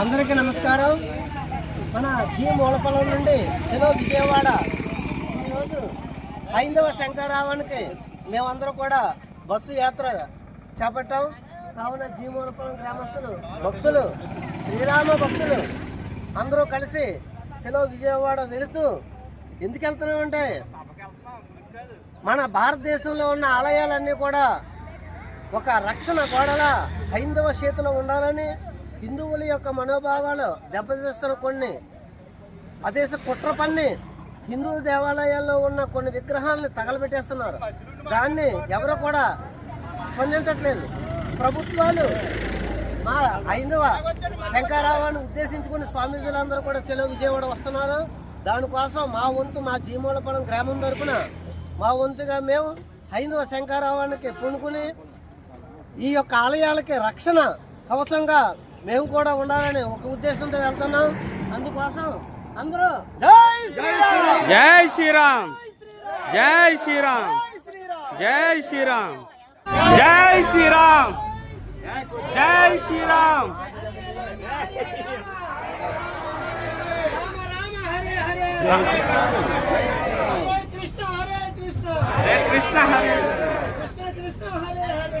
అందరికీ నమస్కారం. మన జీ మూలపొలం నుండి చెలో విజయవాడ. ఈరోజు హైందవ శంకరావానికి మేమందరం కూడా బస్సు యాత్ర చేపట్టాం. కావున జీ మూలపొలం గ్రామస్తులు భక్తులు శ్రీరామ భక్తులు అందరూ కలిసి చెలో విజయవాడ వెళుతూ ఎందుకు వెళ్తున్నామంటే మన భారతదేశంలో ఉన్న ఆలయాలన్నీ కూడా ఒక రక్షణ గోడల హైందవ చేతిలో ఉండాలని హిందువుల యొక్క మనోభావాలు దెబ్బతీస్తున్న కొన్ని అదే కుట్ర పన్ని హిందూ దేవాలయాల్లో ఉన్న కొన్ని విగ్రహాలను తగలబెట్టేస్తున్నారు. దాన్ని ఎవరు కూడా స్పందించట్లేదు. ప్రభుత్వాలు మా హైందవ శంకరావాన్ని ఉద్దేశించుకుని స్వామీజీలందరూ కూడా చెలవు విజయవాడ వస్తున్నారు. దానికోసం మా వంతు మా జీమూలపురం గ్రామం తరపున మా వంతుగా మేము హైందవ శంకరావానికి పూనుకుని ఈ యొక్క ఆలయాలకి రక్షణ కవచంగా మేము కూడా ఉండాలని ఒక ఉద్దేశంతో వెళ్తున్నాం. అందుకోసం అందరూ జై శ్రీరామ్. జై శ్రీరామ్. జై శ్రీరామ్. జై శ్రీరామ్. జై శ్రీరామ్. జై శ్రీరామ్. కృష్ణ హరే కృష్ణ. హరే కృష్ణ హరే కృష్ణ కృష్ణ హరే హరే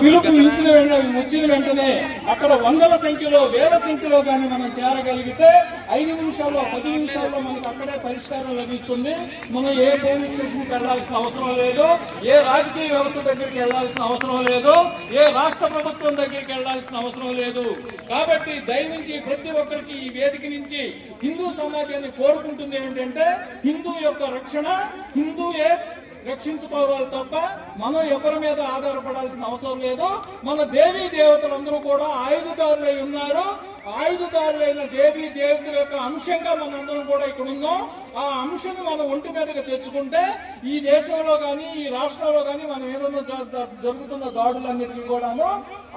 పిలుపు ఇచ్చిన వెంటనే వచ్చిన వెంటనే అక్కడ వందల సంఖ్యలో వేల సంఖ్యలో కానీ మనం చేరగలిగితే ఐదు నిమిషాల్లో పది నిమిషాల్లో మనకు అక్కడే పరిష్కారం లభిస్తుంది. మనం ఏ పోలీస్ స్టేషన్కి వెళ్ళాల్సిన అవసరం లేదు ఏ రాజకీయ వ్యవస్థ దగ్గరికి వెళ్ళాల్సిన అవసరం లేదు ఏ రాష్ట్ర ప్రభుత్వం దగ్గరికి వెళ్ళాల్సిన అవసరం లేదు. కాబట్టి దయవించి ప్రతి ఒక్కరికి ఈ వేదిక నుంచి హిందూ సమాజాన్ని కోరుకుంటుంది ఏంటంటే హిందూ యొక్క రక్షణ హిందూయే రక్షించుకోవాలి తప్ప మనం ఎవరి మీద ఆధారపడాల్సిన అవసరం లేదు. మన దేవీ దేవతలందరూ కూడా ఆయుధదారులై ఉన్నారు. ఆయుధదారులైన దేవీ దేవతల యొక్క అంశంగా మనందరం కూడా ఇక్కడ ఉన్నాం ఆ అంశం మనం ఒంటి మీదకి తెచ్చుకుంటే ఈ దేశంలో కానీ ఈ రాష్ట్రంలో కానీ మనం ఏదైనా జరుగుతున్న దాడులన్నిటికీ కూడాను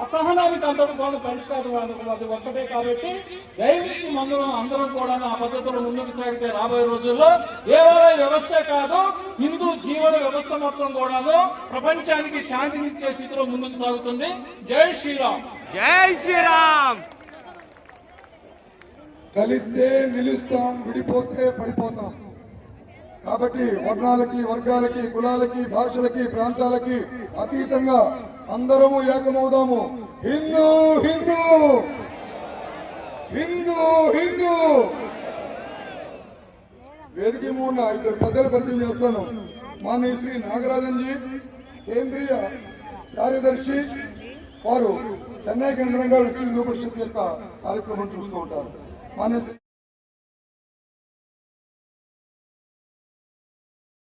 అసహనానికి అంతటి కూడా పరిష్కారం అది అది ఒక్కటే కాబట్టి దయవించి మనం అందరం కూడా ఆ పద్ధతిలో ముందుకు సాగితే రాబోయే రోజుల్లో దేవాలయ వ్యవస్థే కాదు హిందూ జీవన వ్యవస్థ మొత్తం కూడాను ప్రపంచానికి శాంతినిచ్చే స్థితిలో ముందుకు సాగుతుంది. జై శ్రీరామ్. జై శ్రీరామ్. కలిస్తే నిలుస్తాం విడిపోతే పడిపోతాం. కాబట్టి వర్ణాలకి వర్గాలకి కులాలకి భాషలకి ప్రాంతాలకి అతీతంగా అందరము ఏకమవుదాము. హిందూ హిందూ! హిందూ హిందూ! వేదిక మూల ఇద్దరు పెద్దలు పరిచయం చేస్తాను. మాన్య శ్రీ నాగరాజన్ జీ కేంద్రీయ కార్యదర్శి వారు చెన్నై కేంద్రంగా విశ్వ హిందూ పరిషత్ యొక్క కార్యక్రమం చూస్తూ ఉంటారు. మాన్య